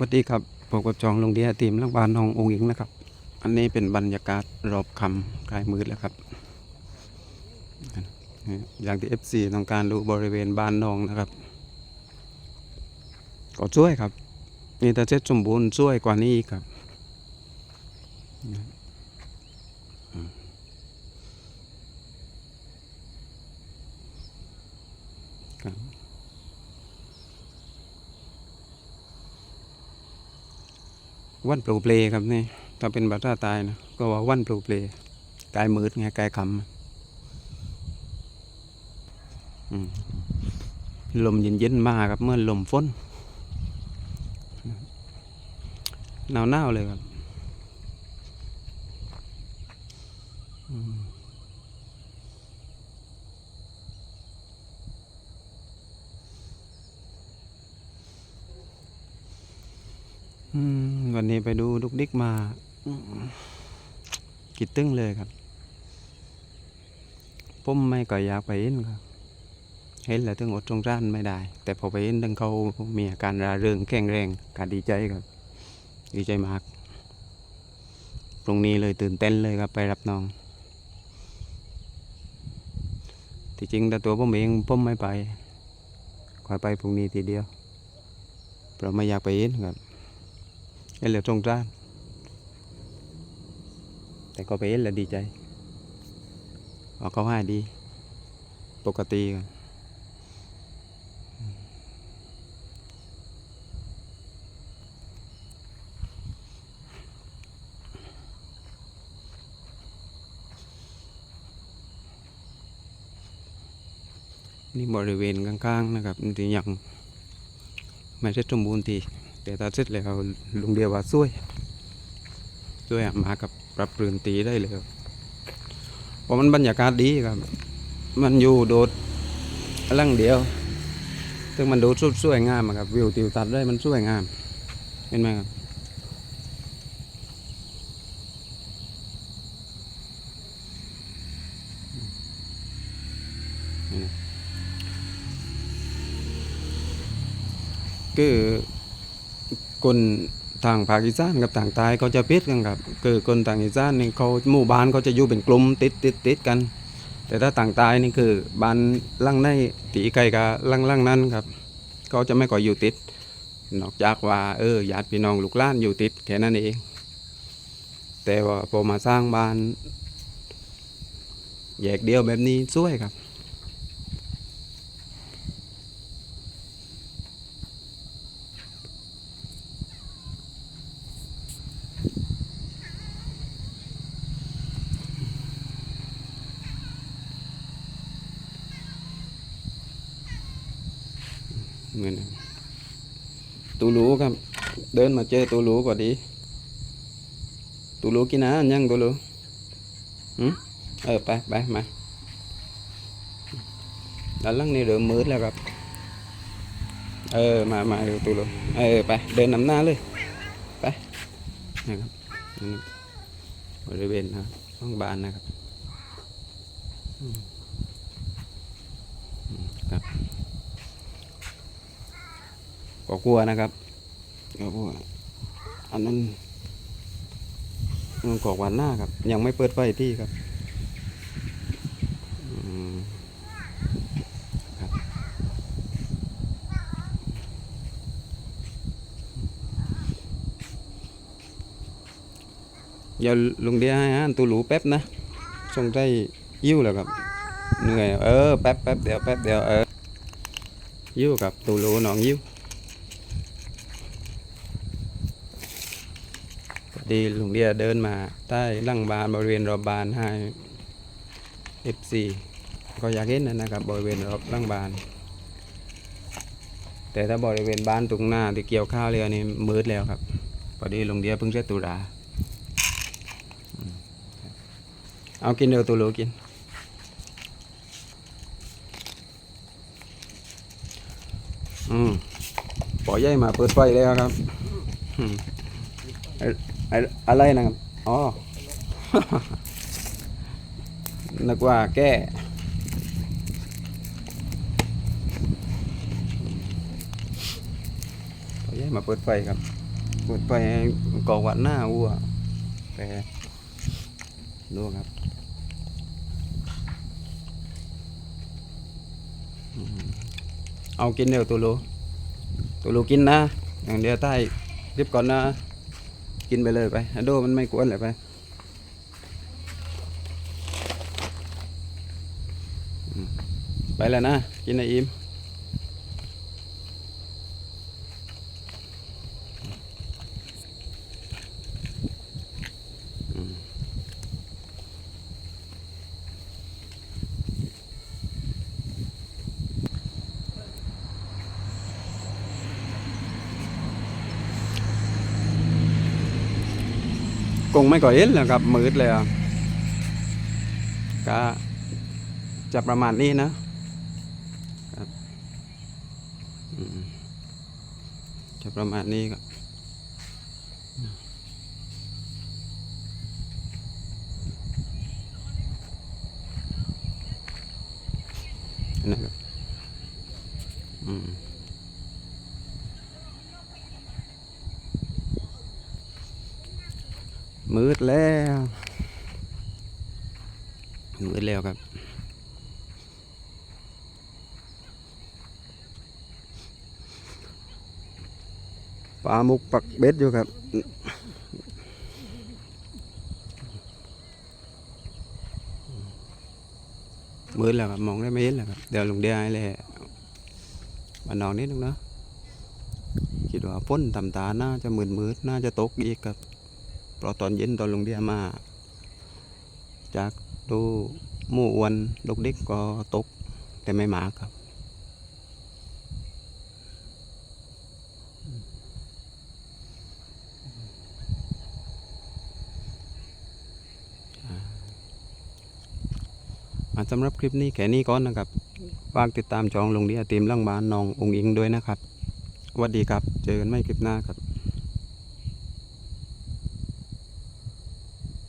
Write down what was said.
สวัสดีครับผมกับจองลงเดียทีมลังบานนององค์หญิงนะครับ อันนี้เป็นบรรยากาศรอบคำกลายมืดแล้วครับ อย่างที่ FC ต้องการดูบริเวณบ้านนองนะครับ ก็ช่วยครับมีแต่เจ็ดสมบูรณ์ช่วยกว่านี้อีกครับ ครับ วันปลูเปลครับนี่ถ้าเป็นบัตราตายนะก็ว่าวันปลูเปลกายมืดไงกายคำอืมลมเย็นๆมาครับเมื่อลมฝนหนาวๆเลยครับอืม วันนี้ไปดูดุกดิกมากิดตึ้งเลยครับผมไม่ก็อยากไปเห็นครับ เห็นแล้วถึงอดสงสารไม่ได้ แต่พอไปเห็นทั้งเขามีอาการราเริงแข็งแรงการดีใจครับ ดีใจมากพรุ่งนี้เลยตื่นเต้นเลยครับไปรับน้องที่จริงแต่ตัวผมเองผมไม่ไปขอไปพรุ่งนี้ทีเดียวเพราะไม่อยากไปเห็นครับ เห็นแล้วสงสารแต่ก็ไปเห็นแล้วดีใจว่าเขาหาดี ปกติครับนี่บริเวณข้างๆนะครับที่ยังไม่เสร็จสมบูรณ์ที แต่ถ้าเสร็จแล้วลุงเดียวว่าช่วยช่วยมากับปรับเปลี่ยนตีได้เลยเพราะมันบรรยากาศดีครับ มันอยู่โดดลังเดียว ซึ่งมันดูสวยงามอะครับวิวทิวทัศน์ได้มันสวยงาม เห็นไหมครับคือ คนทางภาคอีสานกับทางใต้เขาจะพิดกันครับคือคนทางอีสานนี่เขาหมู่บ้านเขาจะอยู่เป็นกลุ่มติดติดติดกัน แต่ถ้าทางใต้นี่คือบ้านล่างในตีไกลกับล่างล่างนั้นครับเขาจะไม่ก่อยอยู่ติด นอกจากว่าเออญาติพี่น้องลูกหล้านอยู่ติดแค่นั้นเอง แต่ว่าพอมาสร้างบ้านแยกเดียวแบบนี้สวยครับ เหมือนตูรูครับ เดินมาเจอตูรูก็ดีตูรูกินอาหารยังตูรูหืมเออไปไปมาด้านล่างนี่เริ่มมืดแล้วครับ เออมามาเร็วตูรูเออไปเดินนำหน้าเลยไปนะครับบริเวณนะห้องบ้านนะครับ อืมครับ ก็กลัวนะครับก็กลัวอันนั้นมันกอกวันหน้าครับ ยังไม่เปิดไฟที่ครับอืมครับเดี๋ยวลุงเดียให้อาหารตูหลูแป๊บนะส่งใจยิ้วแล้วครับ เหนื่อย เออ แป๊บแป๊บเดี๋ยว แป๊บเดี๋ยว เออ ยิ้วกับตูหลูหนองยิ้ว พอ ดีลุงเดียเดินมาใต้หลังบานบริเวณรอบบานให้ FC ก็อยากเห็นนะนะครับบริเวณรอบหลังบาน แต่ถ้าบริเวณบ้านตรงหน้าที่เกี่ยวข้าวเรือนี่มืดแล้วครับพอดีลุงเดียเพิ่งเช็ดตุลาเอากินเดี๋ยวตูรูกินอืมปล่อยใหญ่มาเปิดไฟแล้วครับ อะไรนะครับ อ๋อ นึกว่าแก้ขอย้ายมาเปิดไฟครับ เปิดไปกอกวัดหน้าวัวแต่ดูครับเอากินเดี๋ยวตัวโลตัวโลกินนะอย่างเดียวใต้รีบก่อนนะ กินไปเลยไปอโดมันไม่กวนเลยไปไปแล้วนะ กินไออิ่ม ค งไม่ก่อเห็นแล้วครับมืดเลยก็จะประมาณนี้นะจะประมาณนี้ครับนะครับอืม มืดแล้วมืดแล้วครับ ปลามุกปักเบ็ดอยู่ครับมืดแล้วครับมองได้ไม่เห็นแล้วครับ เดี๋ยวลงเดียให้เลยมานอนนิดนึงเนาะคิดว่าพ้นตำตาน่าจะมืดมืดน่าจะตกอีกครับ เพราะตอนเย็นตอนลงเดียมา จากดูหมู่อวนลูกเด็กก็ตก แต่ไม่มาครับอ่าสำหรับคลิปนี้แค่นี้ก่อนนะครับ ฝากติดตามจองลงเดียเตรียมล่างบ้านน้ององอิงด้วยนะครับสวัสดีครับ เจอกันไม่คลิปหน้าครับ